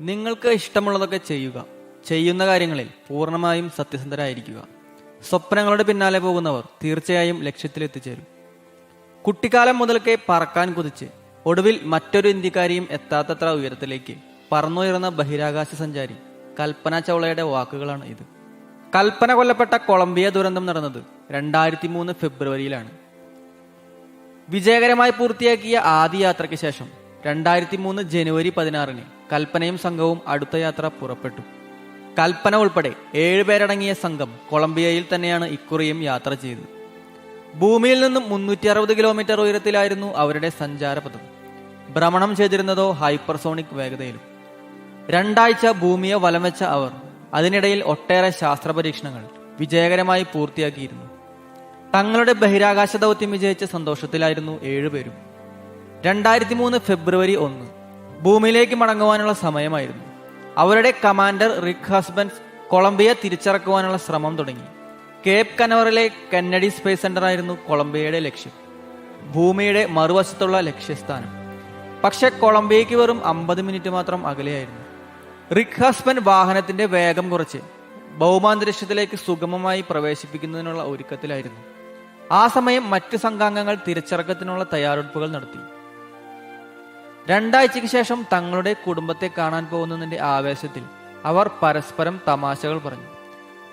നിങ്ങൾക്ക് ഇഷ്ടമുള്ളതൊക്കെ ചെയ്യുക. ചെയ്യുന്ന കാര്യങ്ങളിൽ പൂർണമായും സത്യസന്ധരായിരിക്കുക. സ്വപ്നങ്ങളുടെ പിന്നാലെ പോകുന്നവർ തീർച്ചയായും ലക്ഷ്യത്തിലെത്തിച്ചേരും. കുട്ടിക്കാലം മുതൽക്കേ പറക്കാൻ കുതിച്ച് ഒടുവിൽ മറ്റൊരു ഇന്ത്യക്കാരിയും എത്താത്തത്ര ഉയരത്തിലേക്ക് പറന്നുയർന്ന ബഹിരാകാശ സഞ്ചാരി കൽപ്പന ചൗളയുടെ വാക്കുകളാണ് ഇത്. കൽപ്പന കൊല്ലപ്പെട്ട കൊളംബിയ ദുരന്തം നടന്നത് രണ്ടായിരത്തി മൂന്ന് ഫെബ്രുവരിയിലാണ്. വിജയകരമായി പൂർത്തിയാക്കിയ ആദ്യ യാത്രയ്ക്ക് ശേഷം രണ്ടായിരത്തി മൂന്ന് ജനുവരി പതിനാറിന് കൽപ്പനയും സംഘവും അടുത്ത യാത്ര പുറപ്പെട്ടു. കൽപ്പന ഉൾപ്പെടെ ഏഴുപേരടങ്ങിയ സംഘം കൊളംബിയയിൽ തന്നെയാണ് ഇക്കുറിയും യാത്ര ചെയ്തത്. ഭൂമിയിൽ നിന്നും മുന്നൂറ്റി അറുപത് കിലോമീറ്റർ ഉയരത്തിലായിരുന്നു അവരുടെ സഞ്ചാരപഥം. ഭ്രമണം ചെയ്തിരുന്നതോ ഹൈപ്പർസോണിക് വേഗതയിലും. രണ്ടാഴ്ച ഭൂമിയെ വലം വെച്ച അവർ അതിനിടയിൽ ഒട്ടേറെ ശാസ്ത്ര പരീക്ഷണങ്ങൾ വിജയകരമായി പൂർത്തിയാക്കിയിരുന്നു. തങ്ങളുടെ ബഹിരാകാശ ദൗത്യം വിജയിച്ച സന്തോഷത്തിലായിരുന്നു ഏഴുപേരും രണ്ടായിരത്തി മൂന്ന് ഫെബ്രുവരി ഒന്ന് ഭൂമിയിലേക്ക് മടങ്ങുവാനുള്ള സമയമായിരുന്നു. അവരുടെ കമാൻഡർ റിക് ഹസ്ബൻഡ് കൊളംബിയ തിരിച്ചിറക്കുവാനുള്ള ശ്രമം തുടങ്ങി. കേപ് കനവറിലെ കന്നഡി സ്പേസ് സെന്റർ ആയിരുന്നു കൊളംബിയയുടെ ലക്ഷ്യം. ഭൂമിയുടെ മറുവശത്തുള്ള ലക്ഷ്യസ്ഥാനം. പക്ഷെ കൊളംബിയയ്ക്ക് വെറും അമ്പത് മിനിറ്റ് മാത്രം അകലെയായിരുന്നു. റിക് ഹസ്ബൻഡ് വാഹനത്തിന്റെ വേഗം കുറച്ച് ഭൗമാന്തരീക്ഷത്തിലേക്ക് സുഗമമായി പ്രവേശിപ്പിക്കുന്നതിനുള്ള ഒരുക്കത്തിലായിരുന്നു. ആ സമയം മറ്റ് സംഘാംഗങ്ങൾ തിരിച്ചിറക്കത്തിനുള്ള തയ്യാറെടുപ്പുകൾ നടത്തി. രണ്ടാഴ്ചയ്ക്ക് ശേഷം തങ്ങളുടെ കുടുംബത്തെ കാണാൻ പോകുന്നതിന്റെ ആവേശത്തിൽ അവർ പരസ്പരം തമാശകൾ പറഞ്ഞു.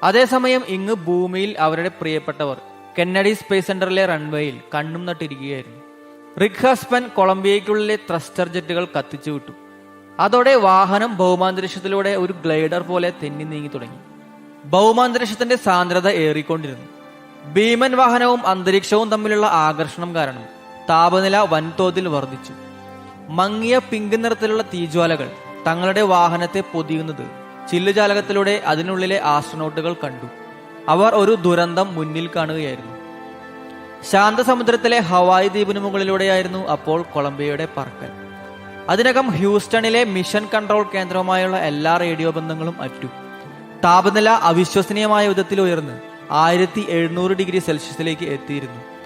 അതേസമയം ഇങ്ങ് ഭൂമിയിൽ അവരുടെ പ്രിയപ്പെട്ടവർ കെന്നഡി സ്പേസ് സെന്ററിലെ റൺവേയിൽ കണ്ണും നട്ടിരിക്കുകയായിരുന്നു. റിക് ഹസ്ബൻ കൊളംബിയയ്ക്കുള്ളിലെ ത്രസ്റ്റർ ജെറ്റുകൾ കത്തിച്ചു വിട്ടു. അതോടെ വാഹനം ഭൗമാന്തരീക്ഷത്തിലൂടെ ഒരു ഗ്ലൈഡർ പോലെ തെന്നി നീങ്ങി തുടങ്ങി. ഭൗമാന്തരീക്ഷത്തിന്റെ സാന്ദ്രത ഏറിക്കൊണ്ടിരുന്നു. ഭീമൻ വാഹനവും അന്തരീക്ഷവും തമ്മിലുള്ള ആകർഷണം കാരണം താപനില വൻതോതിൽ വർദ്ധിച്ചു. മങ്ങിയ പിങ്ക് നിറത്തിലുള്ള തീജ്വാലകൾ തങ്ങളുടെ വാഹനത്തെ പൊതിയുന്നത്. ചില്ലുജാലകത്തിലൂടെ അതിനുള്ളിലെ ആസ്ട്രോനോട്ടുകൾ കണ്ടു. അവർ ഒരു ദുരന്തം മുന്നിൽ കാണുകയായിരുന്നു. ശാന്തസമുദ്രത്തിലെ ഹവായ് ദ്വീപിന് മുകളിലൂടെയായിരുന്നു അപ്പോൾ കൊളംബിയയുടെ പറക്കൽ. അതിനകം ഹ്യൂസ്റ്റണിലെ മിഷൻ കൺട്രോൾ കേന്ദ്രവുമായുള്ള എല്ലാ റേഡിയോ ബന്ധങ്ങളും അറ്റു. താപനില അവിശ്വസനീയമായ വിധത്തിൽ ഉയർന്ന് ആയിരത്തി എഴുന്നൂറ് ഡിഗ്രി സെൽഷ്യസിലേക്ക് എത്തിയിരുന്നു.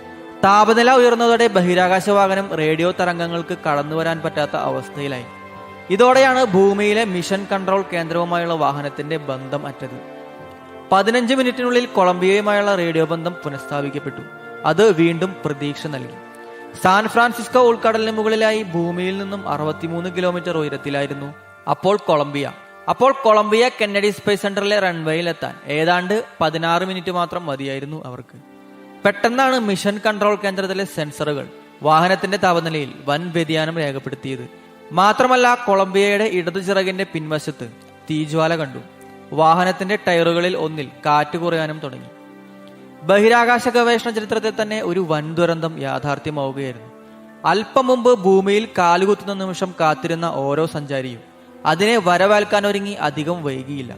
താപനില ഉയർന്നതോടെ ബഹിരാകാശ വാഹനം റേഡിയോ തരംഗങ്ങൾക്ക് കടന്നു വരാൻ പറ്റാത്ത അവസ്ഥയിലായി. ഇതോടെയാണ് ഭൂമിയിലെ മിഷൻ കൺട്രോൾ കേന്ദ്രവുമായുള്ള വാഹനത്തിന്റെ ബന്ധം അറ്റത്. പതിനഞ്ച് മിനിറ്റിനുള്ളിൽ കൊളംബിയയുമായുള്ള റേഡിയോ ബന്ധം പുനഃസ്ഥാപിക്കപ്പെട്ടു. അത് വീണ്ടും പ്രതീക്ഷ നൽകി. സാൻ ഫ്രാൻസിസ്കോ ഉൾക്കടലിന് മുകളിലായി ഭൂമിയിൽ നിന്നും അറുപത്തിമൂന്ന് കിലോമീറ്റർ ഉയരത്തിലായിരുന്നു അപ്പോൾ കൊളംബിയ. അപ്പോൾ കൊളംബിയ കെന്നഡി സ്പേസ് സെന്ററിലെ റൺവേയിൽ എത്താൻ ഏതാണ്ട് പതിനാറ് മിനിറ്റ് മാത്രം മതിയായിരുന്നു അവർക്ക്. പെട്ടെന്നാണ് മിഷൻ കൺട്രോൾ കേന്ദ്രത്തിലെ സെൻസറുകൾ വാഹനത്തിന്റെ താപനിലയിൽ വൻ വ്യതിയാനം രേഖപ്പെടുത്തിയത്. മാത്രമല്ല കൊളംബിയയുടെ ഇടതു ചിറകിന്റെ പിൻവശത്ത് തീജ്വാല കണ്ടു. വാഹനത്തിന്റെ ടയറുകളിൽ ഒന്നിൽ കാറ്റ് കുറയാനും തുടങ്ങി. ബഹിരാകാശ ഗവേഷണ ചരിത്രത്തിൽ തന്നെ ഒരു വൻ ദുരന്തം യാഥാർത്ഥ്യമാവുകയായിരുന്നു. അല്പം മുമ്പ് ഭൂമിയിൽ കാലുകുത്തുന്ന നിമിഷം കാത്തിരുന്ന ഓരോ സഞ്ചാരിയും അതിനെ വരവേൽക്കാൻ ഒരുങ്ങി അധികം വൈകിയില്ല.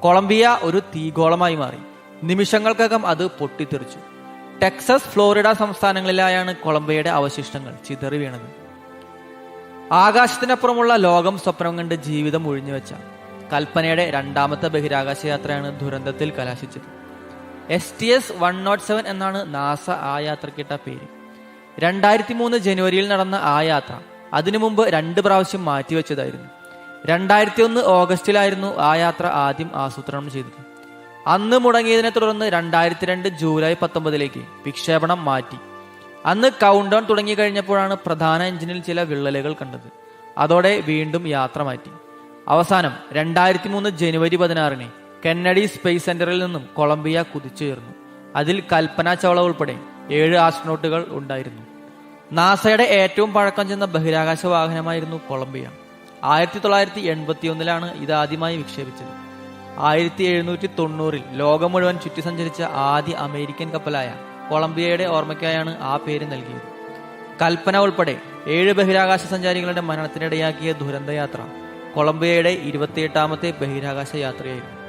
കൊളംബിയ ഒരു തീഗോളമായി മാറി. നിമിഷങ്ങൾക്കകം അത് പൊട്ടിത്തെറിച്ചു. ടെക്സസ് ഫ്ലോറിഡ സംസ്ഥാനങ്ങളിലായാണ് കൊളംബിയയുടെ അവശിഷ്ടങ്ങൾ ചിതറി വീണത്. ആകാശത്തിനപ്പുറമുള്ള ലോകം സ്വപ്നം കണ്ട് ജീവിതം ഒഴിഞ്ഞുവെച്ച കൽപ്പനയുടെ രണ്ടാമത്തെ ബഹിരാകാശ യാത്രയാണ് ദുരന്തത്തിൽ കലാശിച്ചത്. S T S one nought seven എന്നാണ് നാസ ആ യാത്രക്കിട്ട പേര്. രണ്ടായിരത്തി മൂന്ന് ജനുവരിയിൽ നടന്ന ആ യാത്ര അതിനു മുമ്പ് രണ്ട് പ്രാവശ്യം മാറ്റിവെച്ചതായിരുന്നു. രണ്ടായിരത്തി ഒന്ന് ഓഗസ്റ്റിലായിരുന്നു ആ യാത്ര ആദ്യം ആസൂത്രണം ചെയ്തത്. അന്ന് മുടങ്ങിയതിനെ തുടർന്ന് രണ്ടായിരത്തി രണ്ട് ജൂലൈ പത്തൊമ്പതിലേക്ക് വിക്ഷേപണം മാറ്റി. അന്ന് കൗണ്ട് ഡൗൺ തുടങ്ങി കഴിഞ്ഞപ്പോഴാണ് പ്രധാന എഞ്ചിനിൽ ചില വിള്ളലുകൾ കണ്ടത്. അതോടെ വീണ്ടും യാത്ര മാറ്റി. അവസാനം രണ്ടായിരത്തി മൂന്ന് ജനുവരി പതിനാറിന് കെന്നഡി സ്പേസ് സെന്ററിൽ നിന്നും കൊളംബിയ കുതിച്ചുയർന്നു. അതിൽ കൽപ്പന ചൗള ഉൾപ്പെടെ ഏഴ് ആസ്ട്രോനോട്ടുകൾ ഉണ്ടായിരുന്നു. നാസയുടെ ഏറ്റവും പഴക്കം ചെന്ന ബഹിരാകാശ വാഹനമായിരുന്നു കൊളംബിയ. ആയിരത്തി തൊള്ളായിരത്തി എൺപത്തി ഒന്നിലാണ് ഇത് ആദ്യമായി വിക്ഷേപിച്ചത്. ആയിരത്തി എഴുന്നൂറ്റി തൊണ്ണൂറിൽ ലോകം മുഴുവൻ ചുറ്റി സഞ്ചരിച്ച ആദ്യ അമേരിക്കൻ കപ്പലായ കൊളംബിയയുടെ ഓർമ്മയ്ക്കായാണ് ആ പേര് നൽകിയത്. കൽപ്പന ഉൾപ്പെടെ ഏഴ് ബഹിരാകാശ സഞ്ചാരികളുടെ മരണത്തിനിടയാക്കിയ ദുരന്തയാത്ര കൊളംബിയയുടെ ഇരുപത്തിയെട്ടാമത്തെ ബഹിരാകാശ യാത്രയായിരുന്നു.